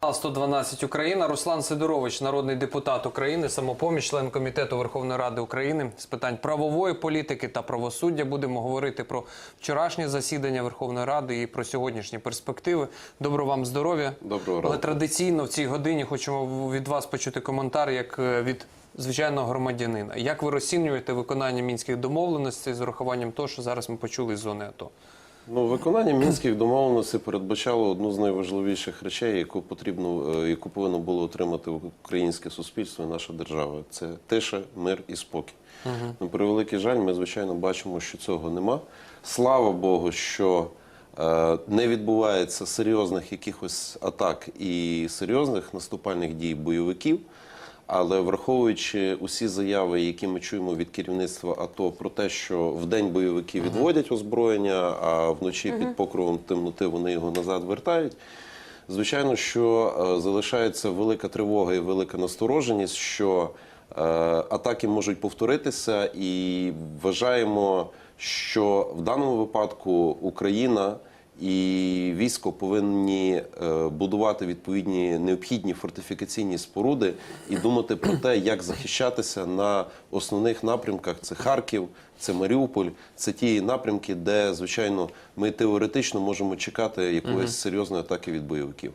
Канал 112 Україна. Руслан Сидорович, народний депутат України, самопоміч, член комітету Верховної Ради України з питань правової політики та правосуддя. Будемо говорити про вчорашнє засідання Верховної Ради і про сьогоднішні перспективи. Доброго вам здоров'я. Доброго Але традиційно в цій годині хочемо від вас почути коментар як е, від звичайного громадянина. Як ви розцінюєте виконання мінських домовленостей з урахуванням того, що зараз ми почули з зони АТО? Ну, виконання мінських домовленостей передбачало одну з найважливіших речей, яку потрібно, е, яку повинно було отримати українське суспільство і наша держава. Це тиша, мир і спокій. На превеликий жаль, ми звичайно бачимо, що цього нема. Слава Богу, що е, не відбувається серйозних якихось атак і серйозних наступальних дій бойовиків. Але враховуючи усі заяви, які ми чуємо від керівництва АТО про те, що в день бойовики відводять озброєння, а вночі під покровом темноти вони його назад вертають. Звичайно, що е, залишається велика тривога і велика настороженість, що е, атаки можуть повторитися, і вважаємо, що в даному випадку Україна і військо повинні е, будувати відповідні необхідні фортифікаційні споруди і думати про те, як захищатися на основних напрямках. Це Харків, це Маріуполь, це ті напрямки, де звичайно ми теоретично можемо чекати якоїсь серйозної атаки від бойовиків.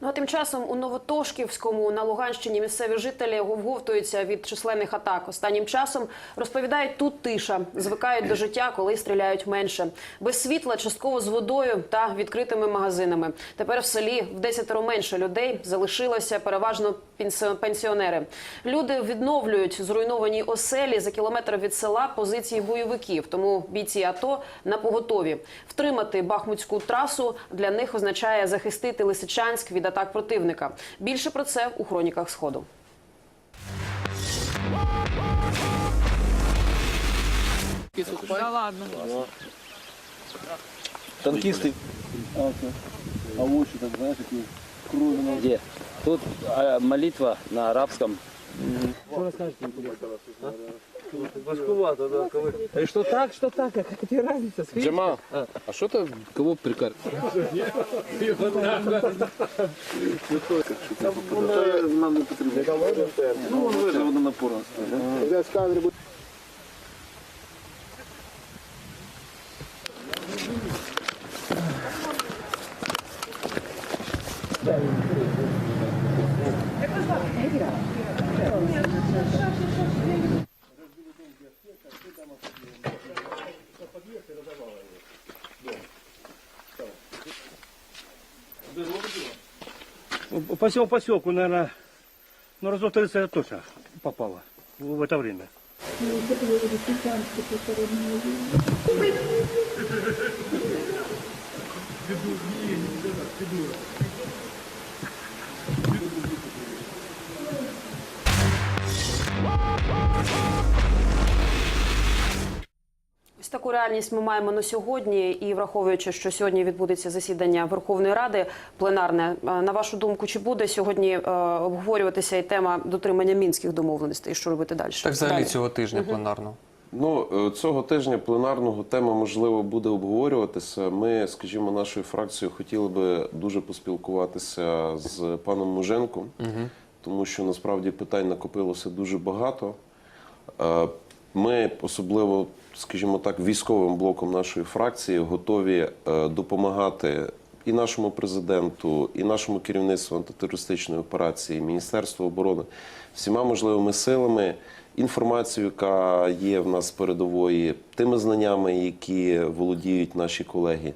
Ну а тим часом у Новотошківському на Луганщині місцеві жителі говговтуються від численних атак. Останнім часом розповідають, тут тиша, звикають до життя, коли стріляють менше. Без світла, частково з водою та відкритими магазинами. Тепер в селі в десятеро менше людей залишилося переважно пенсі- пенсіонери. Люди відновлюють зруйновані оселі за кілометр від села позиції бойовиків. Тому бійці АТО на поготові втримати бахмутську трасу для них означає захистити Лисичанськ від атак противника. Більше про це у хроніках сходу. Да ладно. Танкисты. А овощи, так знаешь, такие кровно. Где? Тут а, молитва на арабском. Важковато, да, коли. И что так, что так, а какая разница? Джамал, а что ты кого прикар? Ну, воно вижив, воно напорно стоїть. По всему поселку, наверное, ну разов 30 точно попало в это время. Ось таку реальність ми маємо на сьогодні. І враховуючи, що сьогодні відбудеться засідання Верховної Ради пленарне. е, На вашу думку, чи буде сьогодні е, обговорюватися і тема дотримання мінських домовленостей? Що робити далі? Так, взагалі Далі. цього тижня пленарного. Ну, е, цього тижня пленарного тема можливо буде обговорюватися. Ми, скажімо, нашою фракцією хотіли би дуже поспілкуватися з паном Муженком, тому що насправді питань накопилося дуже багато. Ми особливо, скажімо так, військовим блоком нашої фракції готові е, допомагати і нашому президенту, і нашому керівництву антитерористичної операції, Міністерству оборони всіма можливими силами, інформацією, яка є в нас передової, тими знаннями, які володіють наші колеги.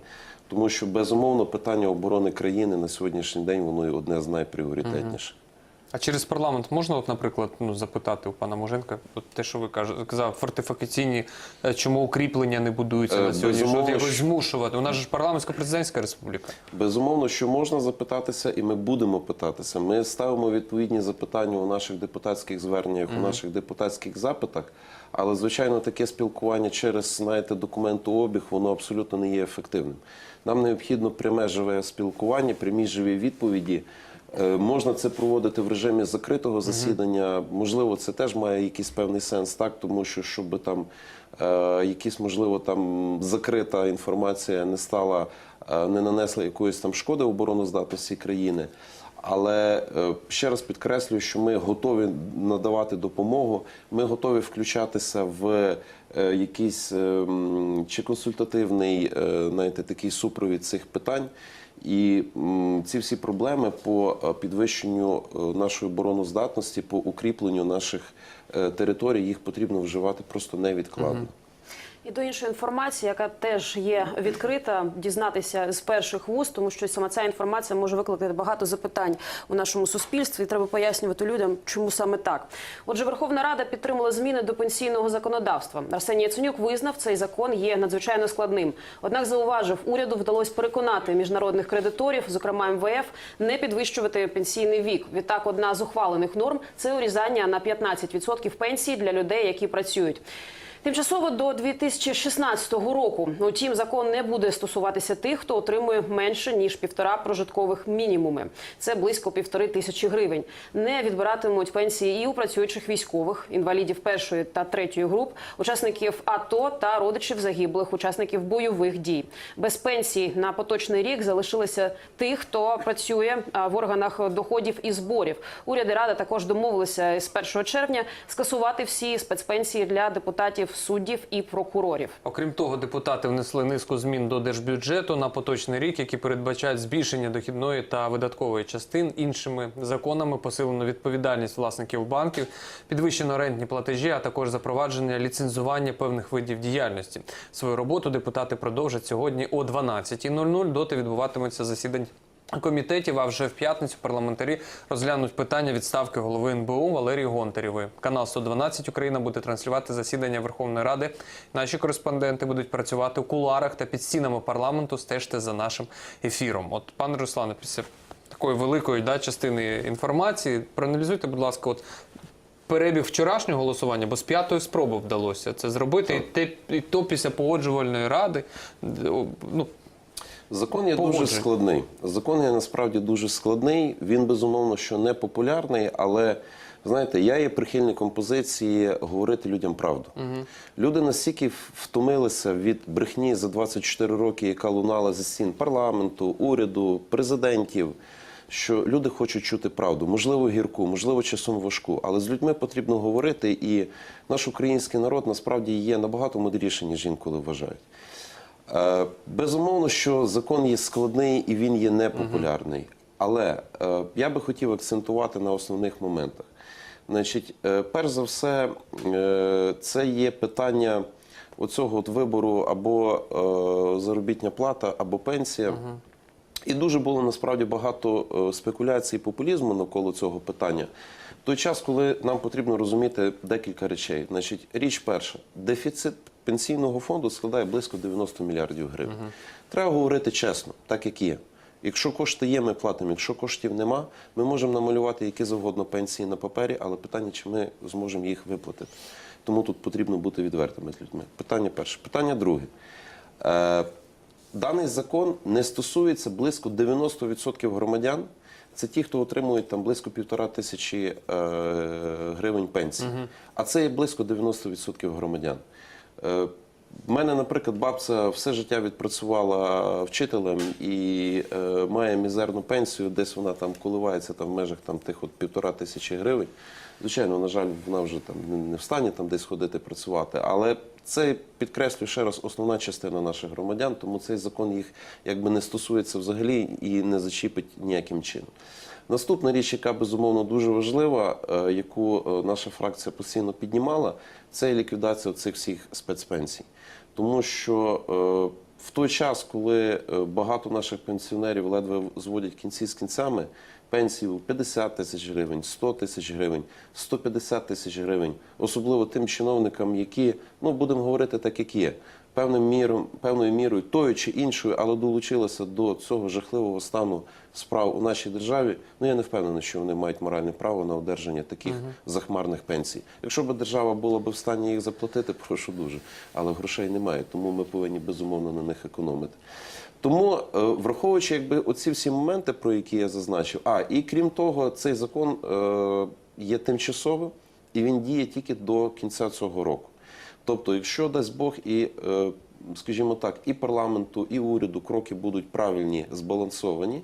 Тому що безумовно питання оборони країни на сьогоднішній день воно одне з найпріоритетніших. А через парламент можна, от, наприклад, ну, запитати у пана Муженка, от те, що ви кажете, казав, фортифікаційні, е, чому укріплення не будуються Е, на сьогодні, що що- змушувати. У нас ж парламентсько-президентська республіка. Безумовно, що можна запитатися, і ми будемо питатися. Ми ставимо відповідні запитання у наших депутатських зверненнях, у наших депутатських запитах. Але звичайно, таке спілкування через знаєте, документообіг, воно абсолютно не є ефективним. Нам необхідно пряме живе спілкування, прямі живі відповіді. Е, Можна це проводити в режимі закритого засідання. Можливо, це теж має якийсь певний сенс, так тому що щоб там е, якісь, можливо, там закрита інформація не стала, е, не нанесла якоїсь там шкоди обороноздатності країни. Але е, ще раз підкреслюю, що ми готові надавати допомогу. Ми готові включатися в е, якийсь е, чи консультативний, е, знаєте, такий супровід цих питань. І ці всі проблеми по е, підвищенню е, нашої обороноздатності, по укріпленню наших е, територій, їх потрібно вживати просто невідкладно. І до іншої інформації, яка теж є відкрита, дізнатися з перших вуст, тому що саме ця інформація може викликати багато запитань у нашому суспільстві. і Треба пояснювати людям, чому саме так. Отже, Верховна Рада підтримала зміни до пенсійного законодавства. Арсеній Яценюк визнав, цей закон є надзвичайно складним. Однак зауважив, уряду вдалося переконати міжнародних кредиторів, зокрема МВФ, не підвищувати пенсійний вік. Відтак, одна з ухвалених норм це урізання на 15% пенсії для людей, які працюють. Тимчасово до 2016 року. Утім, закон не буде стосуватися тих, хто отримує менше ніж півтора прожиткових мінімуми. Це близько півтори тисячі гривень. Не відбиратимуть пенсії і у працюючих військових, інвалідів першої та третьої груп, учасників АТО та родичів загиблих, учасників бойових дій. Без пенсії на поточний рік залишилися тих, хто працює в органах доходів і зборів. Уряд і рада також домовилися з 1 червня скасувати всі спецпенсії для депутатів, суддів і прокурорів. Окрім того, депутати внесли низку змін до держбюджету на поточний рік, які передбачають збільшення дохідної та видаткової частин. Іншими законами посилено відповідальність власників банків, підвищено рентні платежі, а також запровадження ліцензування певних видів діяльності. Свою роботу депутати продовжать сьогодні о 12.00. Доти відбуватиметься засідань. Комітетів, а вже в п'ятницю парламентарі розглянуть питання відставки голови НБУ Валерії Гонтарєвої. Канал 112 Україна буде транслювати засідання Верховної Ради. Наші кореспонденти будуть працювати у кулуарах та під стінами парламенту. Стежте за нашим ефіром. От пане Руслане, після такої великої да, частини інформації, проаналізуйте, будь ласка, от перебіг вчорашнього голосування, бо з п'ятої спроби вдалося це зробити. І, те, і то після погоджувальної ради. Ну, Закон є дуже складний. Закон є насправді дуже складний. Він безумовно що не популярний, але знаєте, я є прихильником позиції говорити людям правду. Люди настільки втомилися від брехні за 24 роки, яка лунала зі стін парламенту, уряду, президентів. Що люди хочуть чути правду, можливо, гірку, можливо, часом важку, але з людьми потрібно говорити, і наш український народ насправді є набагато мудріший, ніж інколи вважають. Е, Безумовно, що закон є складний і він є непопулярний. Але е, я би хотів акцентувати на основних моментах. Значить, е, перш за все, це є питання оцього от вибору або заробітня плата, або пенсія. І дуже було насправді багато спекуляцій і популізму навколо цього питання. В той час, коли нам потрібно розуміти декілька речей. Значить, річ перша, дефіцит пенсійного фонду складає близько 90 мільярдів гривень. Треба говорити чесно, так як є. Якщо кошти є, ми платимо. Якщо коштів нема, ми можемо намалювати які завгодно пенсії на папері, але питання, чи ми зможемо їх виплатити. Тому тут потрібно бути відвертими з людьми. Питання перше. Питання друге. Е, Даний закон не стосується близько 90% громадян. Це ті, хто отримують там близько півтора тисячі е, гривень пенсії. А це є близько 90% громадян. Е, в мене, наприклад, бабця все життя відпрацювала вчителем і е, має мізерну пенсію, десь вона там коливається там, в межах там, тих от півтора тисячі гривень. Звичайно, на жаль, вона вже там не в стані там десь ходити працювати. Але це підкреслюю ще раз основна частина наших громадян, тому цей закон їх якби не стосується взагалі і не зачіпить ніяким чином. Наступна річ, яка безумовно дуже важлива, е, яку е, наша фракція постійно піднімала, це ліквідація цих всіх спецпенсій. Тому що е, в той час, коли багато наших пенсіонерів ледве зводять кінці з кінцями, пенсії у 50 тисяч гривень, 100 тисяч гривень, 150 тисяч гривень, особливо тим чиновникам, які, ну будемо говорити так, як є, певним міром, певною мірою, тою чи іншою, але долучилися до цього жахливого стану справ у нашій державі. Ну я не впевнений, що вони мають моральне право на одержання таких захмарних пенсій. Якщо б держава була б в стані їх заплатити, прошу дуже, але грошей немає, тому ми повинні безумовно на них економити. Тому, е, враховуючи якби оці всі моменти, про які я зазначив, а і крім того, цей закон е, є тимчасовим і він діє тільки до кінця цього року. Тобто, якщо дасть Бог і, е, скажімо так, і парламенту, і уряду кроки будуть правильні, збалансовані,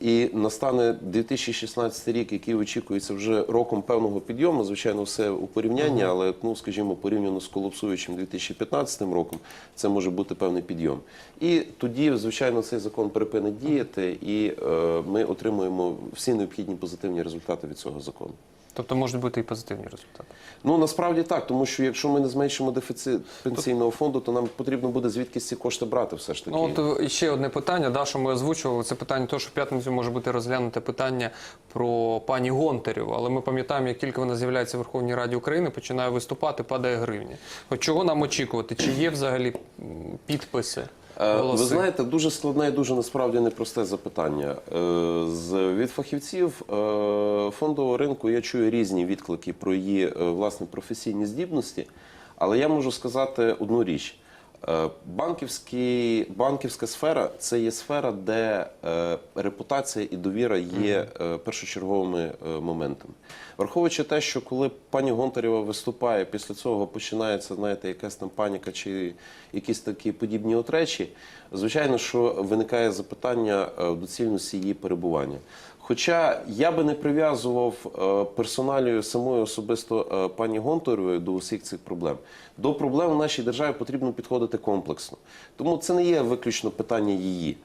і настане 2016 рік, який очікується вже роком певного підйому. Звичайно, все у порівнянні, але ну скажімо, порівняно з колапсуючим 2015 роком, це може бути певний підйом. І тоді, звичайно, цей закон припинить діяти, і е, ми отримуємо всі необхідні позитивні результати від цього закону. Тобто можуть бути і позитивні результати. Ну насправді так, тому що якщо ми не зменшимо дефіцит пенсійного фонду, то нам потрібно буде звідки ці кошти брати, все ж таки. Ну от е, ще одне питання, да, що ми озвучували, це питання того, що в п'ятницю може бути розглянуте питання про пані Гонтарєву. Але ми пам'ятаємо, як тільки вона з'являється в Верховній Раді України, починає виступати, падає гривня. От чого нам очікувати? Чи є взагалі підписи? Е, голоси? Ви знаєте, дуже складне і дуже насправді непросте запитання. Е, З від фахівців е, фондового ринку я чую різні відклики про її власне професійні здібності, але я можу сказати одну річ. Е, банківська сфера це є сфера, де е, репутація і довіра є е, першочерговими е, моментами. Враховуючи те, що коли пані Гонтарєва виступає, після цього починається, знаєте, якась там паніка чи якісь такі подібні от речі, звичайно, що виникає запитання доцільності її перебування. Хоча я би не прив'язував е, персоналію самої особисто е, пані Гонтаревої до усіх цих проблем. До проблем в нашій державі потрібно підходити комплексно. Тому це не є виключно питання її.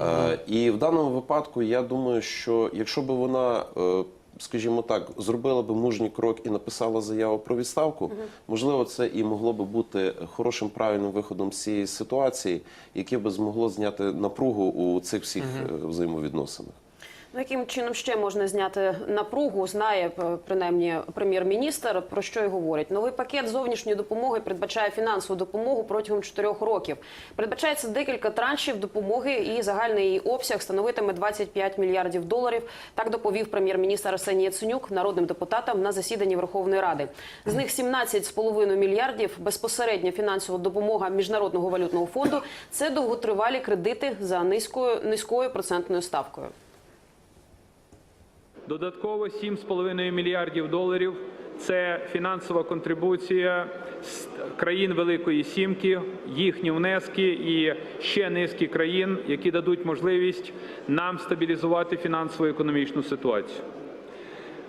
Е, І в даному випадку я думаю, що якщо б вона, скажімо так, зробила би мужній крок і написала заяву про відставку, можливо, це і могло би бути хорошим правильним виходом з цієї ситуації, яке би змогло зняти напругу у цих всіх взаємовідносинах. Ну, яким чином ще можна зняти напругу, знає е, принаймні прем'єр-міністр, про що й говорить. Новий пакет зовнішньої допомоги передбачає фінансову допомогу протягом чотирьох років. Передбачається декілька траншів допомоги, і загальний її обсяг становитиме 25 мільярдів доларів. Так доповів прем'єр-міністр Арсеній Яценюк народним депутатам на засіданні Верховної Ради. З них 17,5 мільярдів безпосередня фінансова допомога міжнародного валютного фонду. Це довготривалі кредити за низькою низькою процентною ставкою. Додатково 7,5 мільярдів доларів це фінансова контрибуція країн Великої Сімки, їхні внески і ще низки країн, які дадуть можливість нам стабілізувати фінансово-економічну ситуацію.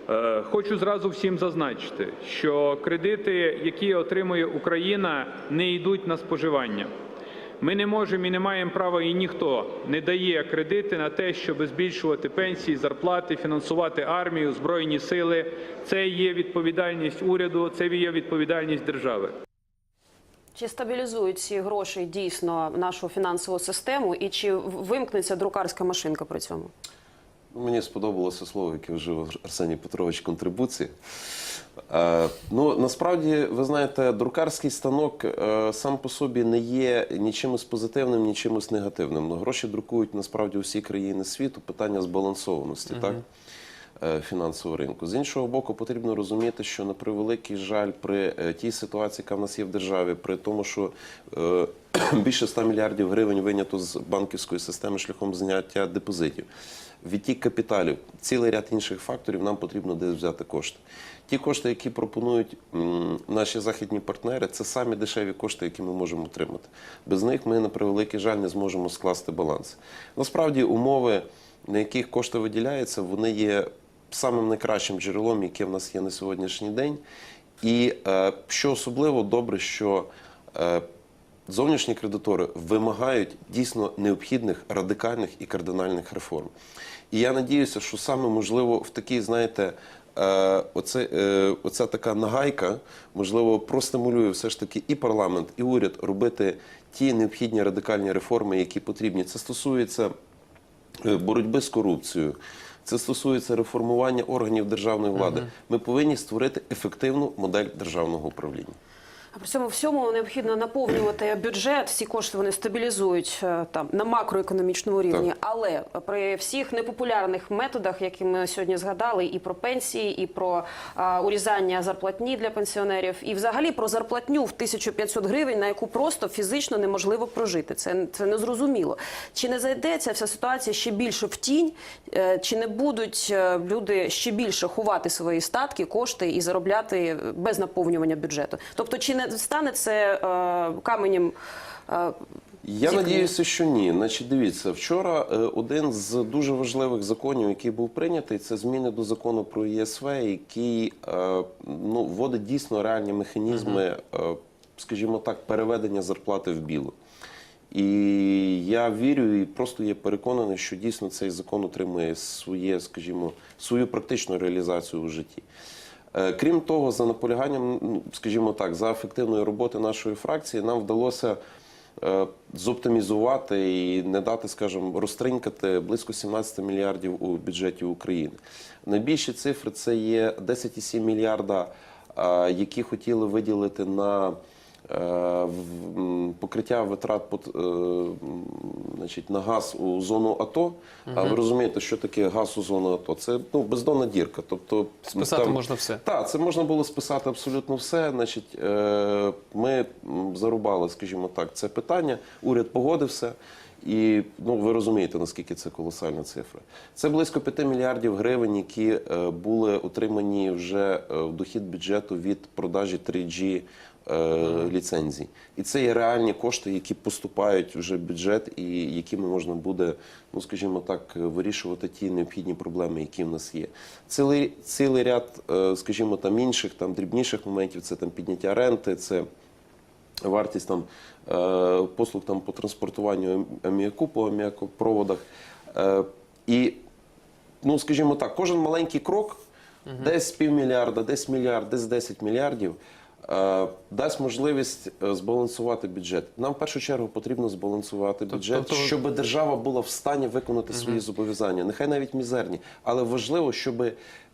Е, Хочу зразу всім зазначити, що кредити, які отримує Україна, не йдуть на споживання. Ми не можемо і не маємо права, і ніхто не дає кредити на те, щоб збільшувати пенсії, зарплати, фінансувати армію, збройні сили. Це є відповідальність уряду, це є відповідальність держави. Чи стабілізують ці гроші дійсно нашу фінансову систему, і чи вимкнеться друкарська машинка при цьому? Мені сподобалося слово, яке вжив Арсеній Петрович контрибуції. Е, ну, насправді, ви знаєте, друкарський станок е, сам по собі не є нічимось позитивним, нічимось негативним. Ну, гроші друкують насправді усі країни світу. Питання збалансованості, так? е, Фінансового ринку. З іншого боку, потрібно розуміти, що на превеликий жаль, при е, тій ситуації, яка в нас є в державі, при тому, що е, більше 100 мільярдів гривень винято з банківської системи шляхом зняття депозитів. Відтік капіталів, цілий ряд інших факторів, нам потрібно десь взяти кошти. Ті кошти, які пропонують наші західні партнери, це самі дешеві кошти, які ми можемо отримати. Без них ми, на превеликий жаль, не зможемо скласти баланс. Насправді, умови, на яких кошти виділяються, вони є самим найкращим джерелом, яке в нас є на сьогоднішній день. І е, що особливо добре, що е, зовнішні кредитори вимагають дійсно необхідних радикальних і кардинальних реформ. І я надіюся, що саме можливо в такій, знаєте, е, оце, е, оця така нагайка, можливо, простимулює все ж таки і парламент, і уряд робити ті необхідні радикальні реформи, які потрібні. Це стосується е, боротьби з корупцією. Це стосується реформування органів державної влади. Ми повинні створити ефективну модель державного управління. При цьому всьому необхідно наповнювати бюджет. Ці кошти вони стабілізують е, там на макроекономічному рівні. Але при всіх непопулярних методах, які ми сьогодні згадали, і про пенсії, і про а, урізання зарплатні для пенсіонерів, і взагалі про зарплатню в 1500 гривень, на яку просто фізично неможливо прожити. Це це незрозуміло. Чи не зайде ця вся ситуація ще більше в тінь? Е, Чи не будуть е, люди ще більше ховати свої статки, кошти і заробляти без наповнювання бюджету? Тобто, чи не стане це е, каменем е, Я Зіткнення. надіюся, що ні. Значить, дивіться, вчора е, один з дуже важливих законів, який був прийнятий, це зміни до закону про ЄСВ, який ну, вводить дійсно реальні механізми, скажімо так, переведення зарплати в білу. І я вірю і просто є переконаний, що дійсно цей закон отримує своє, скажімо, свою практичну реалізацію у житті. Е, Крім того, за наполяганням, ну, скажімо так, за ефективної роботи нашої фракції, нам вдалося е, зоптимізувати і не дати, скажімо, розтринькати близько 17 мільярдів у бюджеті України. Найбільші цифри це є 10,7 мільярда, е, які хотіли виділити на покриття витрат под- е, значить, на газ у зону АТО. А ви розумієте, що таке газ у зону АТО? Це ну, бездонна дірка. Тобто, Списати можна все. Так, це можна було списати абсолютно все. Значить, е, ми зарубали, скажімо так, це питання. Уряд погодився. І ну, ви розумієте, наскільки це колосальна цифра. Це близько 5 мільярдів гривень, які е, були отримані вже е, в дохід бюджету від продажі 3G е, ліцензій. І це є реальні кошти, які поступають вже в бюджет, і якими можна буде, ну скажімо так, вирішувати ті необхідні проблеми, які в нас є. Цілий, цілий ряд, е, скажімо, там інших, там дрібніших моментів, це там підняття ренти, це вартість там е, послуг там по транспортуванню аміаку по аміакопроводах. Е, І, ну скажімо так, кожен маленький крок, десь півмільярда, десь мільярд, десь 10 мільярдів. Е, Дасть можливість е, збалансувати бюджет. Нам в першу чергу потрібно збалансувати бюджет, тобто- щоб держава була в стані виконати свої зобов'язання, нехай навіть мізерні, але важливо, щоб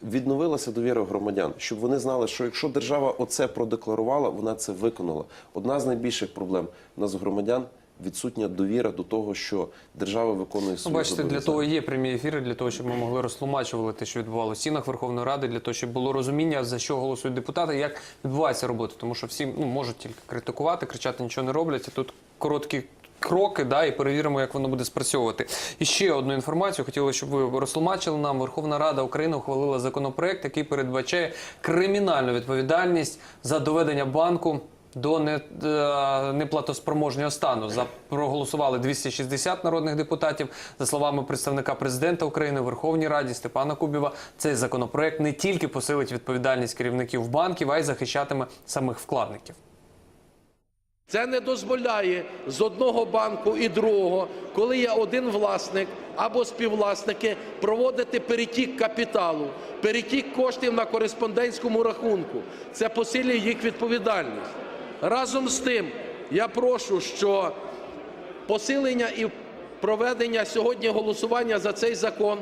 відновилася довіра громадян, щоб вони знали, що якщо держава оце продекларувала, вона це виконала. Одна з найбільших проблем у нас громадян відсутня довіра до того, що держава виконує Ну, свої бачите, для того є прямі ефіри, для того, щоб ми могли розтлумачувати те, що відбувалося в стінах Верховної Ради, для того, щоб було розуміння, за що голосують депутати, як відбувається робота. Тому що всі ну, можуть тільки критикувати, кричати нічого не роблять. А тут короткі кроки, да, і перевіримо, як воно буде спрацьовувати. І ще одну інформацію хотіли, щоб ви розтлумачили нам. Верховна Рада України ухвалила законопроект, який передбачає кримінальну відповідальність за доведення банку до не, е, неплатоспроможнього стану. За проголосували 260 народних депутатів. За словами представника президента України в Верховній Раді Степана Кубіва, цей законопроект не тільки посилить відповідальність керівників банків, а й захищатиме самих вкладників. Це не дозволяє з одного банку і другого, коли є один власник або співвласники, проводити перетік капіталу, перетік коштів на кореспондентському рахунку. Це посилює їх відповідальність. Разом з тим, я прошу, що посилення і проведення сьогодні голосування за цей закон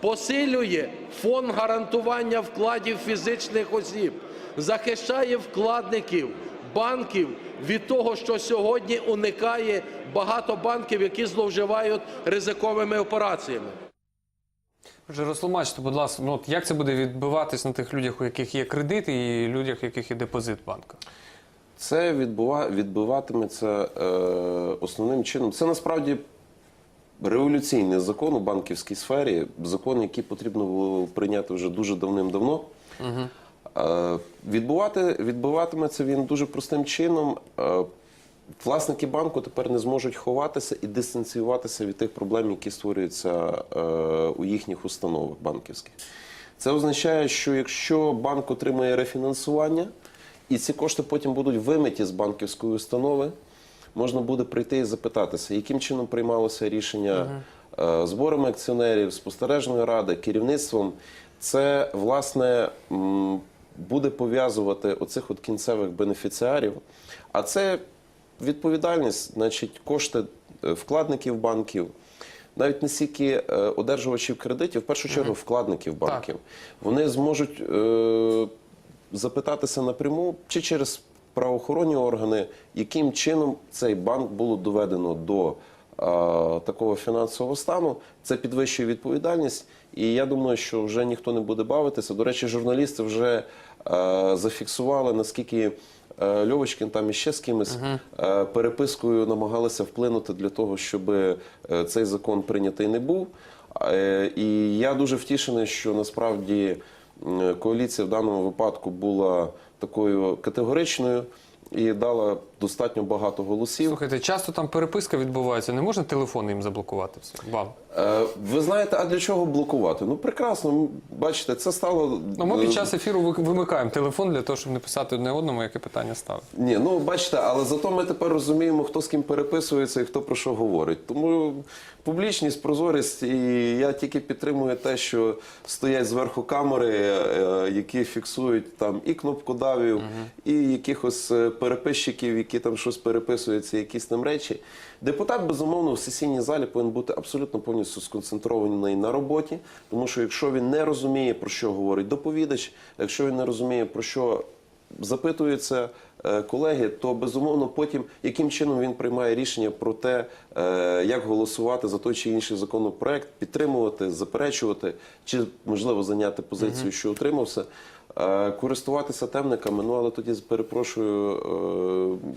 посилює фонд гарантування вкладів фізичних осіб, захищає вкладників банків від того, що сьогодні уникає багато банків, які зловживають ризиковими операціями. Отже, розтлумачте, будь ласка, ну от як це буде відбиватись на тих людях, у яких є кредит, і людях, у яких є депозит банку? Це відбува, відбиватиметься е, основним чином. Це насправді революційний закон у банківській сфері, закон, який потрібно було прийняти вже дуже давним-давно. Е, відбувати, відбуватиметься він дуже простим чином. Е, власники банку тепер не зможуть ховатися і дистанціюватися від тих проблем, які створюються е, у їхніх установах банківських. Це означає, що якщо банк отримає рефінансування, і ці кошти потім будуть вимиті з банківської установи, можна буде прийти і запитатися, яким чином приймалося рішення е, зборами акціонерів, спостережної ради, керівництвом. Це власне буде пов'язувати оцих от кінцевих бенефіціарів. А це відповідальність, значить, кошти е, вкладників банків. Навіть не стільки е, одержувачів кредитів, в першу чергу вкладників банків. Вони зможуть е, запитатися напряму чи через правоохоронні органи, яким чином цей банк було доведено до е, такого фінансового стану. Це підвищує відповідальність, і я думаю, що вже ніхто не буде бавитися. До речі, журналісти вже е, зафіксували, наскільки. е, Льовочкін там іще з кимось е, перепискою намагалися вплинути для того, щоб е, цей закон прийнятий не був. Е, І я дуже втішений, що насправді коаліція в даному випадку була такою категоричною і дала достатньо багато голосів. Слухайте, часто там переписка відбувається. Не можна телефон їм заблокувати все? Вам. Е, Ви знаєте, а для чого блокувати? Ну прекрасно, бачите, це стало. Ну, ми е, під час ефіру вимикаємо телефон для того, щоб не писати одне одному, яке питання ставити. Ні, ну бачите, але зато ми тепер розуміємо, хто з ким переписується і хто про що говорить. Тому публічність, прозорість, і я тільки підтримую те, що стоять зверху камери, е, які фіксують там і кнопкодавів, і якихось е, переписчиків, які там щось переписуються, якісь там речі. Депутат, безумовно, в сесійній залі повинен бути абсолютно повністю сконцентрований на роботі, тому що якщо він не розуміє, про що говорить доповідач, якщо він не розуміє, про що запитуються е, колеги, то безумовно потім яким чином він приймає рішення про те, е, як голосувати за той чи інший законопроект, підтримувати, заперечувати, чи можливо зайняти позицію, що утримався. Е, Користуватися темниками, ну але тоді перепрошую,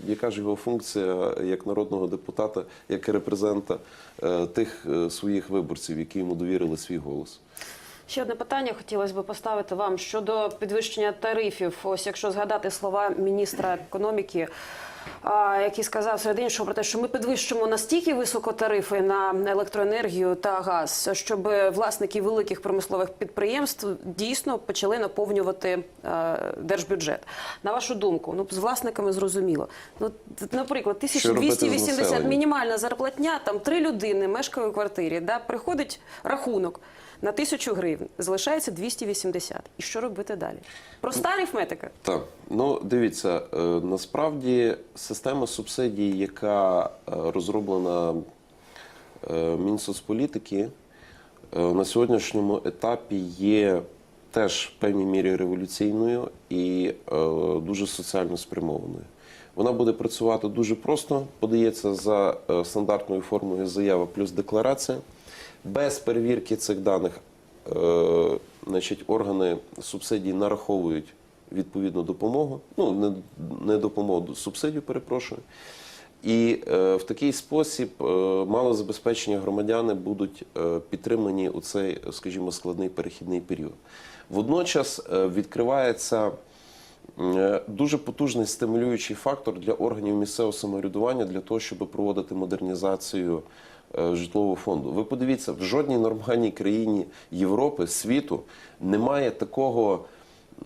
е, яка ж його функція як народного депутата, як репрезента е, тих е, своїх виборців, які йому довірили свій голос. Ще одне питання хотілося б поставити вам щодо підвищення тарифів. Ось якщо згадати слова міністра економіки, який сказав серед іншого про те, що ми підвищимо настільки високо тарифи на електроенергію та газ, щоб власники великих промислових підприємств дійсно почали наповнювати е, держбюджет. На вашу думку, ну з власниками зрозуміло. Ну, наприклад, робити з 1280 мінімальна зарплатня, там три людини мешкають у квартирі, да, приходить рахунок на тисячу гривень, залишається 280. І що робити далі? Проста арифметика. Так, ну дивіться, е, насправді система субсидій, яка е, розроблена е, Мінсоцполітики, на сьогоднішньому етапі є теж в певній мірі революційною і дуже соціально спрямованою. Вона буде працювати дуже просто, подається за стандартною формою заява плюс декларація. Без перевірки цих даних е, значить, органи субсидій нараховують відповідну допомогу. Ну, не, не допомогу, субсидію, перепрошую. І е, в такий спосіб е, малозабезпечені громадяни будуть е, підтримані у цей, скажімо, складний перехідний період. Водночас е, відкривається е, дуже потужний стимулюючий фактор для органів місцевого самоврядування для того, щоб проводити модернізацію житлового фонду. Ви подивіться, в жодній нормальній країні Європи, світу немає такого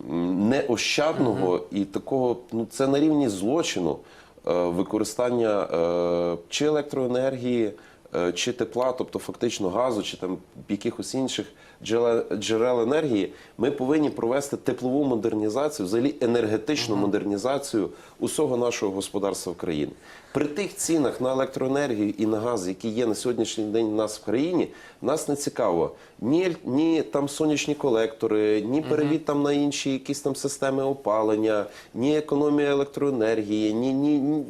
неощадного і такого, ну це на рівні злочину е, використання е, чи електроенергії, е, чи тепла, тобто фактично газу, чи там якихось інших джерел, джерел енергії. Ми повинні провести теплову модернізацію, взагалі енергетичну модернізацію усього нашого господарства в країні. При тих цінах на електроенергію і на газ, які є на сьогоднішній день у нас в країні, нас не цікаво ні, ні там сонячні колектори, ні перевід там на інші якісь там системи опалення, ні економія електроенергії, ні, ні, ні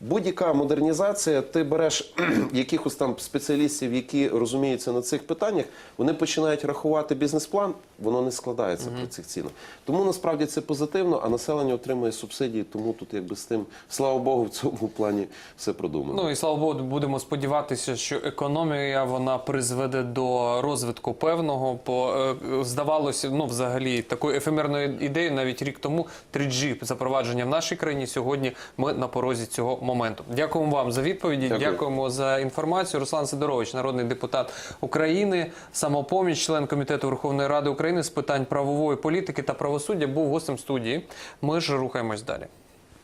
будь-яка модернізація. Ти береш якихось там спеціалістів, які розуміються на цих питаннях, вони починають рахувати бізнес-план, воно не складається при цих цінах. Тому насправді це позитивно, а населення отримує субсидії, тому тут якби з тим, слава Богу, в цьому плані все продумано. Ну і слава Богу, будемо сподіватися, що економія вона призведе до розвитку певного. Бо е, здавалося, ну взагалі такою ефемерною ідеєю навіть рік тому 3G запровадження в нашій країні. Сьогодні ми на порозі цього моменту. Дякуємо вам за відповіді. Дякую. Дякуємо за інформацію. Руслан Сидорович, народний депутат України, самопоміч, член комітету Верховної Ради України з питань правової політики та правосуддя, був гостем студії. Ми ж рухаємось далі.